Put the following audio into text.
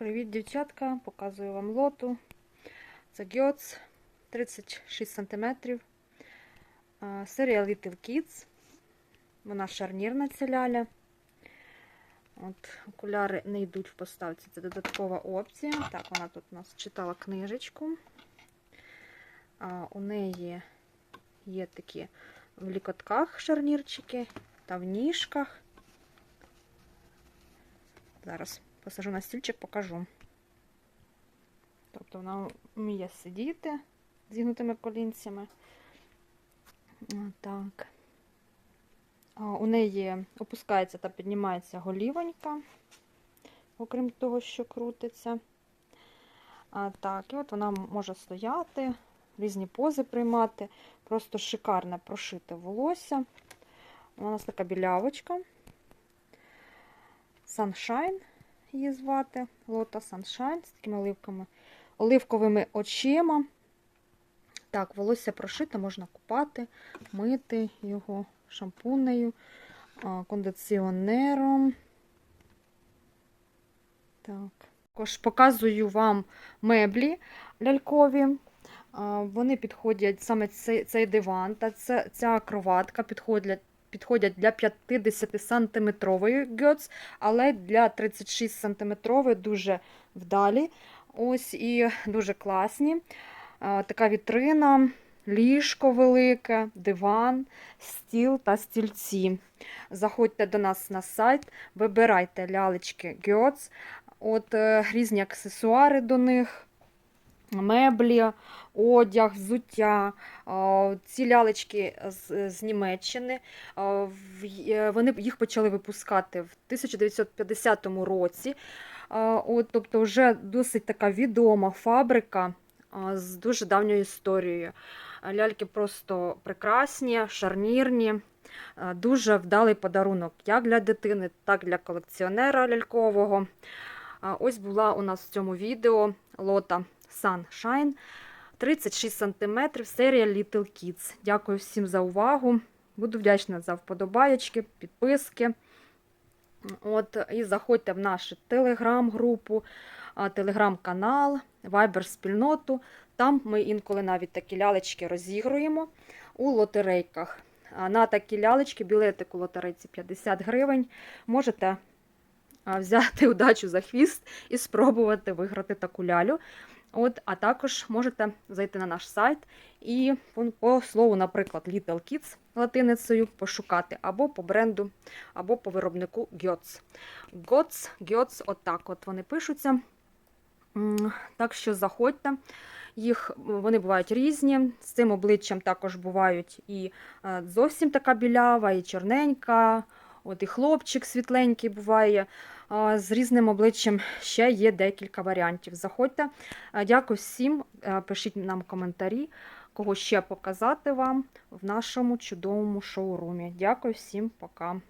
Привіт, дівчатка! Показую вам лоту. Це Гьоц 36 см. Серія Little Kids. Вона шарнірна ця ляля. От, окуляри не йдуть в поставці, це додаткова опція. Так, вона тут у нас читала книжечку. А, у неї є такі в лікотках шарнірчики та в ніжках. Зараз посажу на стільчик, покажу. Тобто вона вміє сидіти зігнутими колінцями. Так. У неї опускається та піднімається голівонька, окрім того, що крутиться. Так, і от вона може стояти, різні пози приймати. Просто шикарне прошите волосся. У нас така білявочка. Sunshine її звати. Лота Sunshine з такими оливками, оливковими очима. Так, волосся прошите, можна купати, мити його шампунею, кондиціонером. Так. Також показую вам меблі лялькові. Вони підходять саме цей, цей диван та ця, ця кроватка підходять підходять для 50 сантиметрової гьоц, але для 36 сантиметрової дуже вдалі. Ось і дуже класні. Така вітрина, ліжко велике, диван, стіл та стільці. Заходьте до нас на сайт, вибирайте лялечки гьоц, от е, різні аксесуари до них меблі, одяг, взуття. Ці лялечки з, з Німеччини. е, Вони їх почали випускати в 1950 році. От, Тобто вже досить така відома фабрика з дуже давньою історією. Ляльки просто прекрасні, шарнірні. Дуже вдалий подарунок як для дитини, так і для колекціонера лялькового. Ось була у нас в цьому відео лота Sunshine 36 см, серія Little Kids. Дякую всім за увагу. Буду вдячна за вподобаєчки, підписки. От, І заходьте в нашу телеграм-групу, телеграм-канал, вайбер-спільноту. Там ми інколи навіть такі лялечки розігруємо у лотерейках. На такі лялечки, білетик у лотерейці 50 гривень. Можете взяти удачу за хвіст і спробувати виграти таку лялю. От, А також можете зайти на наш сайт і по слову, наприклад, Little Kids латиницею пошукати або по бренду, або по виробнику Gyots. Gots, Gyots, отак от вони пишуться. Так що заходьте. Їх Вони бувають різні. З цим обличчям також бувають і е, зовсім така білява, і чорненька. От І хлопчик світленький буває. З різним обличчям ще є декілька варіантів. Заходьте. Дякую всім, пишіть нам коментарі, кого ще показати вам в нашому чудовому шоурумі. Дякую всім, пока.